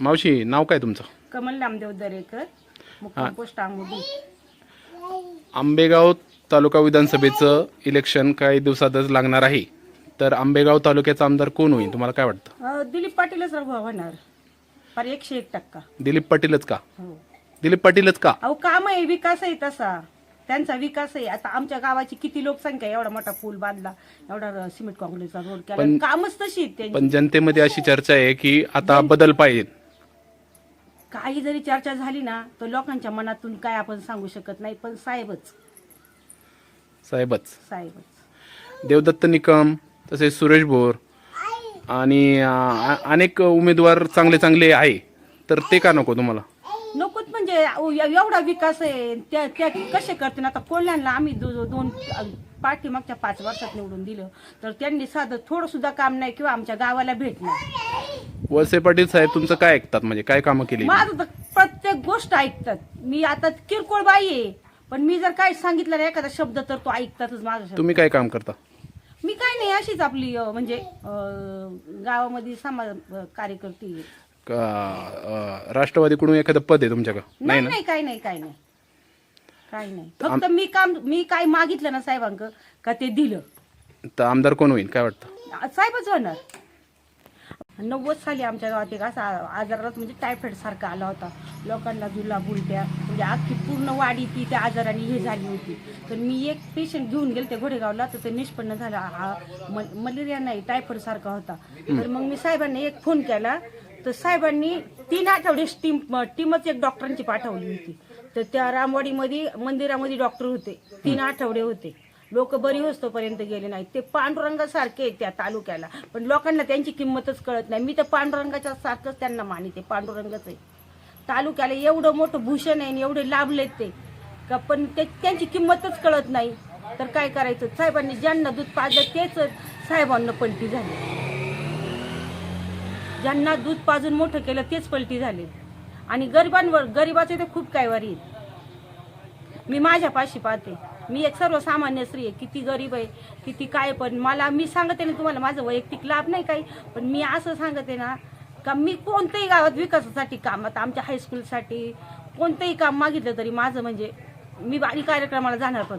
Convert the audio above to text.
मावशी नाव काय तुमचं? कमल नामदेव दरेकर मुक्काम पोस्ट आंबेगाव तालुका विधानसभेचं इलेक्शन काही दिवसातच लागणार आहे. तर आंबेगाव तालुक्याचा आमदार कोण होईल तुम्हाला काय वाटतं? अं, दिलीप पाटीलच होणार पर एकशे एक टक्का. दिलीप पाटीलच का? हो. दिलीप पाटीलच का? अहो काम आहे विकास आहे तसा. त्यांचा विकास आहे. आता आमच्या गावाची किती लोकसंख्या आहे, एवढा मोठा पूल बांधला एवढा सिमेंट काँक्रीटचा रोड केला पण- कामच तशी आहेत त्यांची. पण जनतेमध्ये अशी चर्चा आहे की आता बदल पाहिजे काही जरी चर्चा झाली ना तर लोकांच्या मनातून काय आपण सांगू शकत नाही पण साहेबच. साहेबच. साहेबच. देवदत्त निकम तसेच सुरेश भोर आणि अं, अनेक उमेदवार चांगले चांगले आहे. तर ते का नको तुम्हाला? नकोच म्हणजे अहो, एव- एवढा विकास आहे त्या त्या कसे करते ना आता कोल्ह्यांना आम्ही दो- दो- दोन पाठीमागच्या पाच वर्षात निवडून दिलं. तर त्यांनी साधं थोडं सुद्धा काम नाही किंवा आमच्या गावाला भेट नाही. वळसे पाटील साहेब तुमचं काय ऐकतात? म्हणजे काय कामं केली? माझं तर प्रत्येक गोष्ट ऐकतात. मी आता किरकोळ बाई आहे. पण मी जर काय सांगितलं ना एखादा शब्द तर तो ऐकतातच माझा शब्द तुम्ही काय काम करता? मी काय नाही अशीच आपली अं, म्हणजे अं, गावामध्ये समाज अं, कार्यकर्ती आहे. का अं, राष्ट्रवादीकडून एखादं पद आहे तुमच्याकडं? नाही नाही ना? नाही काय नाही काय नाही. काय नाही. फक्त मी काम मी काय मागितलं ना साहेबांक का ते दिलं. तर आमदार कोण होईल? काय वाटतं? साहेबच होणार. नव्वद साली आमच्या गावात एक असा आजारात म्हणजे टायफॉइड सारखा आला होता. लोकांना जुला उलट्या म्हणजे अख्खी पूर्ण वाढी ती त्या आजाराने हे झाली होती. तर मी एक पेशंट घेऊन गेले ते घोडेगावला तर ते निष्पन्न झाला. हा म- मलेरिया नाही टायफॉइड सारखा होता. तर मग मी साहेबांनी एक फोन केला. तर साहेबांनी तीन आठवडे टीम टीमच एक डॉक्टरांची पाठवली होती. तर त्या रामवाडीमध्ये मंदिरामध्ये डॉक्टर होते. तीन आठवडे होते. लोक बरी होस्तोपर्यंत गेले नाहीत. ते पांडुरंगासारखे आहेत त्या तालुक्याला. पण लोकांना त्यांची किंमतच कळत नाही. मी तर पांडुरंगाच्या सारखंच त्यांना मानिते. पांडुरंगच आहे. तालुक्याला एवढं मोठं भूषण आहे आणि एवढे लाभलेत ते. का पण ते त्यांची किंमतच कळत नाही. तर काय करायचं? साहेबांनी ज्यांना दूध पाजलं तेच साहेबांना पलटी झाली. ज्यांना दूध पाजून मोठं केलं तेच पलटी झाले. आणि गरिबांवर गरिबाचे तर खूप काही वारी आहेत. मी माझ्या पाशी पाहते. मी एक सर्वसामान्य स्त्री आहे. किती गरीब आहे किती काय पण मला मी सांगते ना तुम्हाला माझं वैयक्तिक लाभ नाही काही. पण मी असं सांगते ना का मी कोणत्याही गावात विकासासाठी काम आता आमच्या हायस्कूलसाठी कोणतंही काम मागितलं तरी माझं म्हणजे मी बारी कार्यक्रमाला जाणार पण